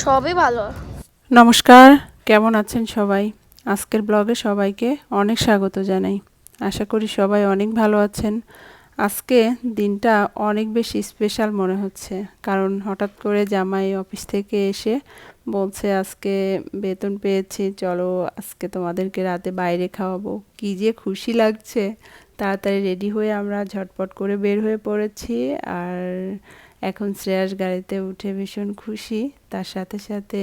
সবই ভালো। নমস্কার, কেমন আছেন সবাই? আজকের ব্লগে সবাইকে অনেক স্বাগত জানাই। আশা করি সবাই অনেক ভালো আছেন। আজকে দিনটা অনেক বেশি স্পেশাল মনে হচ্ছে, কারণ হঠাৎ করে জামাই অফিস থেকে এসে বলছে, আজকে বেতন পেয়েছি, চলো আজকে তোমাদেরকে রাতে বাইরে খাওয়াবো। কি যে খুশি লাগছে। তাড়াতাড়ি রেডি হয়ে আমরা ঝটপট করে বের হয়ে পড়েছি, আর এখন শ্রেয়াস গাড়িতে উঠে ভীষণ খুশি। তার সাথে সাথে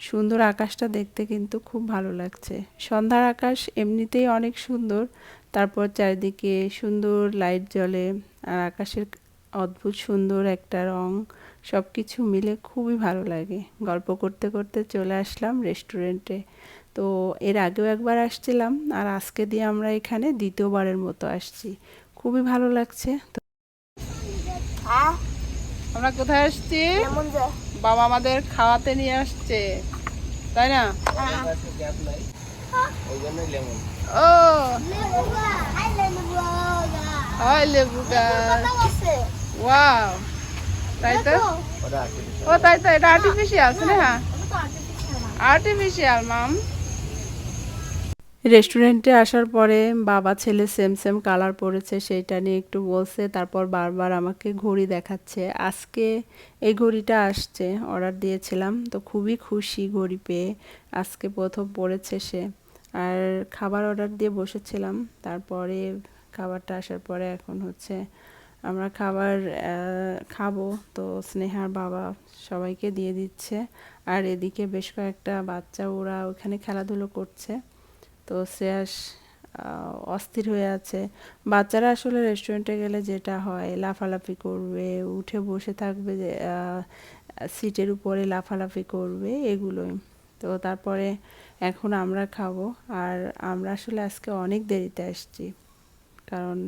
সুন্দর আকাশটা দেখতে কিন্তু খুব ভালো লাগছে। সন্ধ্যার আকাশ এমনিতেই অনেক সুন্দর। তারপর চারিদিকে সুন্দর লাইট জ্বলে আর আকাশের অদ্ভুত সুন্দর একটা রং। সব কিছু মিলে খুবই ভালো লাগে। গল্প করতে করতে চলে আসলাম রেস্টুরেন্টে। তো এর আগেও একবার আসছিলাম আর আজকে দিয়ে আমরা এখানে দ্বিতীয়বারের মতো আসছি। খুবই ভালো লাগছে। আমরা কোথায় আসছি? বাবা আমাদের খাওয়াতে নিয়ে আসছে। তাই না? ও। হয় লেবু গাছ। ওয়াও। তাই তো? ও তাই তো এটা আর্টিফিশিয়াল আর্টিফিশিয়াল মাম রেস্টুরেন্টে আসার পরে বাবা, ছেলে সেম সেম কালার পরেছে, সেইটা নিয়ে একটু বলছে, তারপর বারবার আমাকে ঘড়ি দেখাচ্ছে। আজকে এই ঘড়িটা আসছে অর্ডার দিয়েছিলাম, তো খুবই খুশি ঘড়ি পেয়ে, আজকে প্রথম পড়েছে সে। আর খাবার অর্ডার দিয়ে বসেছিলাম, তারপরে খাবারটা আসার পরে এখন হচ্ছে আমরা খাবার খাব, তো স্নেহার বাবা সবাইকে দিয়ে দিচ্ছে। আর এদিকে বেশ কয়েকটা বাচ্চা, ওরা ওখানে খেলাধুলো করছে। তো শ্রেয়াস অস্থির হয়ে আছে। বাচ্চারা আসলে রেস্টুরেন্টে গেলে যেটা হয়, লাফালাফি করবে, উঠে বসে থাকবে সিটের উপরে লাফালাফি করবে, এগুলোই। তো তারপরে এখন আমরা খাব। আর আমরা আসলে আজকে অনেক দেরিতে আসছি। কারণ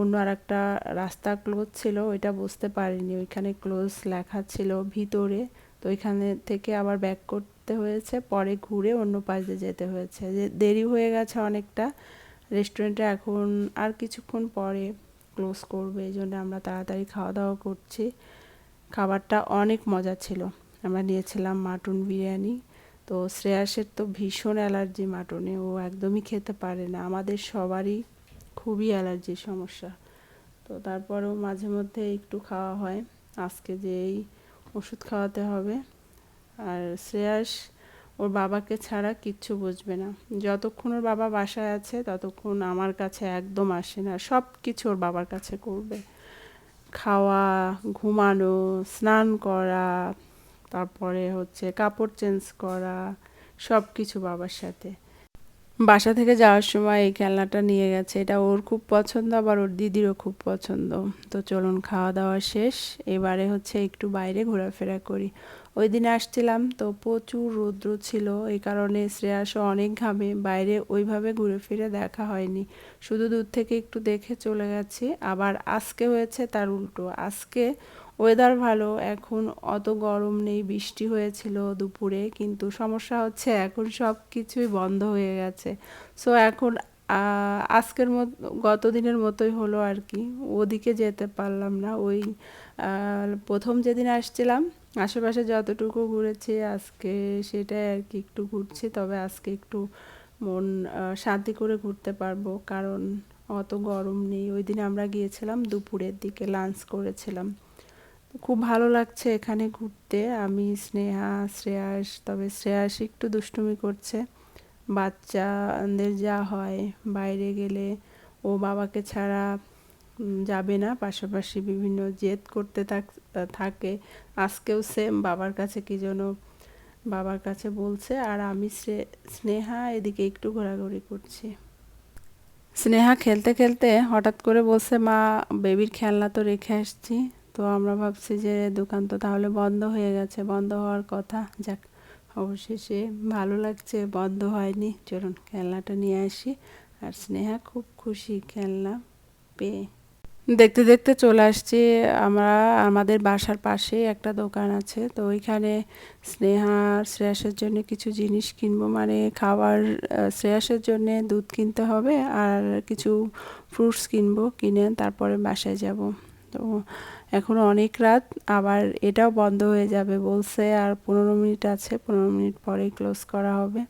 অন্য আর একটা রাস্তা ক্লোজ ছিল, ওইটা বুঝতে পারিনি। ওইখানে ক্লোজ লেখা ছিল ভিতরে। তো ওইখানে থেকে আবার ব্যাক করতে হয়েছে, পরে ঘুরে অন্য পাশে যেতে হয়েছে। যে দেরি হয়ে গেছে অনেকটা রেস্টুরেন্টে এখন আর কিছুক্ষণ পরে ক্লোজ করবে, এই জন্য আমরা তাড়াতাড়ি খাওয়া দাওয়া করছি। খাবারটা অনেক মজা ছিল। আমরা নিয়েছিলাম মাটন বিরিয়ানি। তো শ্রেয়াসের তো ভীষণ অ্যালার্জি মাটনে, ও একদমই খেতে পারে না। আমাদের সবারই খুবই অ্যালার্জির সমস্যা। তো তারপরেও মাঝে মধ্যে একটু খাওয়া হয়। আজকে যে এই ওষুধ খাওয়াতে হবে। আর শ্রেয়াস, ওর বাবাকে ছাড়া কিচ্ছু বুঝবে না। যতক্ষণ ওর বাবা বাসায় আছে, ততক্ষণ আমার কাছে একদম আসে না। সব কিছু ওর বাবার কাছে করবে। খাওয়া, ঘুমানো, স্নান করা, তারপরে হচ্ছে কাপড় চেঞ্জ করা সব কিছু বাবার সাথে। বাসা থেকে যাওয়ার সময় এই খেলনাটা নিয়ে গেছে। এটা ওর খুব পছন্দ, আবার ওর দিদিরও খুব পছন্দ। তো চলুন খাওয়া দাওয়া শেষ। এবারে হচ্ছে একটু বাইরে ঘোরাফেরা করি। ওই দিন আসছিলাম তো প্রচুর রৌদ্র ছিল। এই কারণে শ্রেয়াসও অনেক ঘামে। বাইরে ওইভাবে ঘুরে ফিরে দেখা হয়নি। শুধু দূর থেকে একটু দেখে চলে গেছি। আবার আজকে হয়েছে তার উল্টো। আজকে ওয়েদার ভালো, এখন অত গরম নেই, বৃষ্টি হয়েছিল দুপুরে, কিন্তু সমস্যা হচ্ছে এখন সব কিছুই বন্ধ হয়ে গেছে। সো এখন আজকের মত গত দিনের মতোই হলো আর কি। ওদিকে যেতে পারলাম না, ওই প্রথম যেদিন আসছিলাম, আশেপাশে যতটুকু ঘুরেছি আজকে সেটাই আর কি একটু ঘুরছি, তবে আজকে একটু মন শান্তি করে ঘুরতে পারব, কারণ অত গরম নেই। ওই দিন আমরা গিয়েছিলাম, দুপুরের দিকে লাঞ্চ করেছিলাম। খুব ভালো লাগছে এখানে ঘুরতে। আমি স্নেহা, শ্রেয়াস, তবে শ্রেয়াস একটু দুষ্টুমি করছে। বাচ্চাদের যা হয়, বাইরে গেলে ও বাবাকে ছাড়া যাবে না। পাশাপাশি বিভিন্ন জেদ করতে থাক- থাকে। আজকেও সেম বাবার কাছে কি যেন বাবার কাছে বলছে, আর আমি স্নেহা এদিকে একটু ঘোরাঘুরি করছি। স্নেহা খেলতে খেলতে হঠাৎ করে বলছে, মা বেবির খেলনা তো রেখে আসছি। তো আমরা ভাবছি যে দোকান তো তাহলে বন্ধ হয়ে গেছে, বন্ধ হওয়ার কথা। যাক, অবশেষে ভালো লাগছে, বন্ধ হয়নি। চলুন, খেলনাটা নিয়ে আসি। আর স্নেহা খুব খুশি খেলনা পেয়ে। দেখতে দেখতে চলে আসছি, আমরা আমাদের বাসার পাশেই একটা দোকান আছে। তো ওইখানে স্নেহা শ্রেয়াসের জন্য কিছু জিনিস কিনবো। মানে খাবার শ্রেয়াসের জন্য দুধ কিনতে হবে আর কিছু ফ্রুটস কিনবো, কিনে তারপরে বাসায় যাব। তো এখনও অনেক রাত, আবার এটাও বন্ধ হয়ে যাবে বলছে, আর পনেরো মিনিট আছে, পনেরো মিনিট পরেই ক্লোজ করা হবে।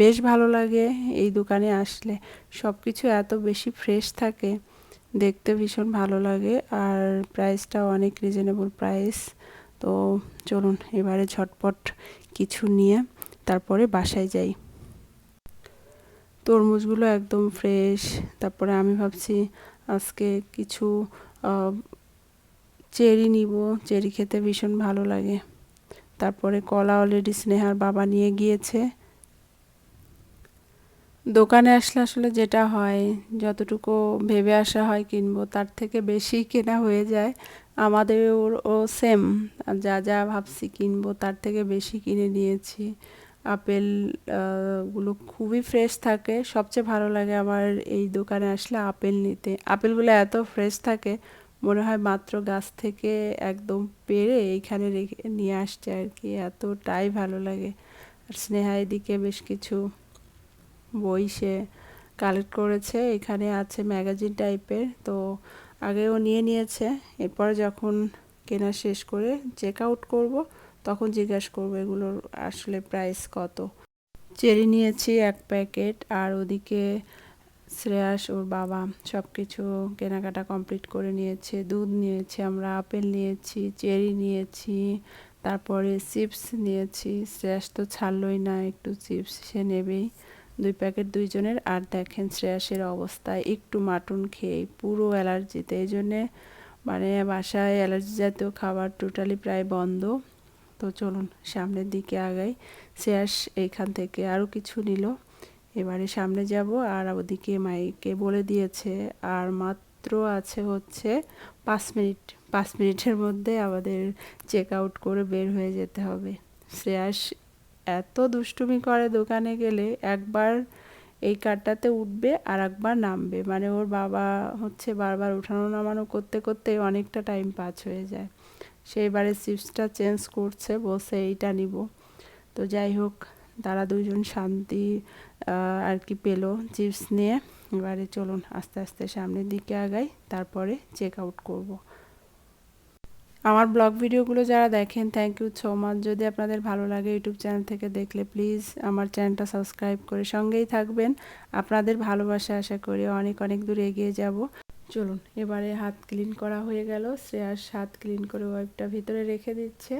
বেশ ভালো লাগে এই দোকানে আসলে সব কিছু এত বেশি ফ্রেশ থাকে, দেখতে ভীষণ ভালো লাগে, আর প্রাইসটাও অনেক রিজনেবল প্রাইস তো চলুন এবারে ঝটপট কিছু নিয়ে তারপরে বাসায় যাই। তরমুজগুলো একদম ফ্রেশ, তারপরে আমি ভাবছি আজকে কিছু চেরি নিব। চেরি খেতে ভীষণ ভালো লাগে। তারপরে কলা অলরেডি স্নেহার বাবা নিয়ে গিয়েছে। দোকানে আসলে আসলে যেটা হয়, যতটুকু ভেবে আসা হয় কিনবো, তার থেকে বেশি কেনা হয়ে যায়। আমাদের ও সেম যা যা ভাবছি কিনবো, তার থেকে বেশি কিনে নিয়েছি। আপেলগুলো খুবই ফ্রেশ থাকে। সবচেয়ে ভালো লাগে আমার এই দোকানে আসলে আপেল নিতে। আপেলগুলো এত ফ্রেশ থাকে মনে হয় মাত্র গাছ থেকে একদম পেরে এইখানে রেখে নিয়ে আসছে আর কি। এতটাই ভালো লাগে। আর স্নেহা এদিকে বেশ কিছু বই সে কালেক্ট করেছে। এখানে আছে ম্যাগাজিন টাইপের তো আগেও নিয়ে নিয়েছে। এরপর যখন কেনা শেষ করে চেক আউট করব, তখন জিজ্ঞাসা করব এগুলোর আসলে প্রাইস কত। চেরি নিয়েছি এক প্যাকেট আর ওদিকে শ্রেয়াস, ওর বাবা সব কিছু কেনাকাটা কমপ্লিট করে নিয়েছে, দুধ নিয়েছি আমরা, আপেল নিয়েছি, চেরি নিয়েছি, তারপরে চিপস নিয়েছি। শ্রেয়াস তো ছাড়লই না, একটু চিপস সে নেবেই। দুই প্যাকেট দুইজনের, আর দেখেন শ্রেয়াসের অবস্থা, একটু মাটন খেয়ে পুরো অ্যালার্জিতে। এই জন্যে মানে বাসায় অ্যালার্জি জাতীয় খাবার টোটালি প্রায় বন্ধ। তো চলুন সামনের দিকে আগাই। শ্রেয়াস এইখান থেকে আরও কিছু নিল। এবারে সামনে যাব আর ওদিকে মাইকে বলে দিয়েছে, আর মাত্র আছে হচ্ছে পাঁচ মিনিট, পাঁচ মিনিটের মধ্যে আমাদের চেক আউট করে বের হয়ে যেতে হবে। শ্রেয়াস এত দুষ্টুমি করে দোকানে গেলে একবার এই কারটাতে উঠবে আর একবার নামবে। মানে ওর বাবা হচ্ছে বারবার উঠানো নামানো করতে করতে অনেকটা টাইম পাস হয়ে যায়। সেইবারে চিপসটা চেঞ্জ করছে বসে এইটা নিব। তো যাই হোক তারা দুজন শান্তি আর কি পেল চিপস নিয়ে। এবারে চলুন আস্তে আস্তে সামনের দিকে আগাই, তারপরে চেক আউট করব। আমার ব্লগ ভিডিওগুলো যারা দেখেন থ্যাংক ইউ সো মাচ যদি আপনাদের ভালো লাগে ইউটিউব চ্যানেল থেকে দেখলে প্লিজ আমার চ্যানেলটা সাবস্ক্রাইব করে সঙ্গেই থাকবেন। আপনাদের ভালোবাসা আশা করি অনেক অনেক দূর এগিয়ে যাব। চলুন, এবারে হাত ক্লিন করা হয়ে গেল। শ্রেয়াস হাত ক্লিন করে ওয়াইপটা ভিতরে রেখে দিচ্ছে।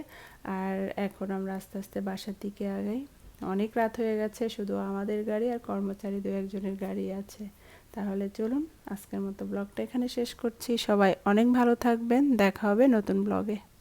আর এখন আমরা আস্তে আস্তে বাসার দিকে আগাই। অনেক রাত হয়ে গেছে, শুধু আমাদের গাড়ি আর কর্মচারী দু একজনের গাড়ি আছে। তাহলে চলুন, আজকের মতো ব্লগটা এখানে শেষ করছি। সবাই অনেক ভালো থাকবেন, দেখা হবে নতুন ব্লগে।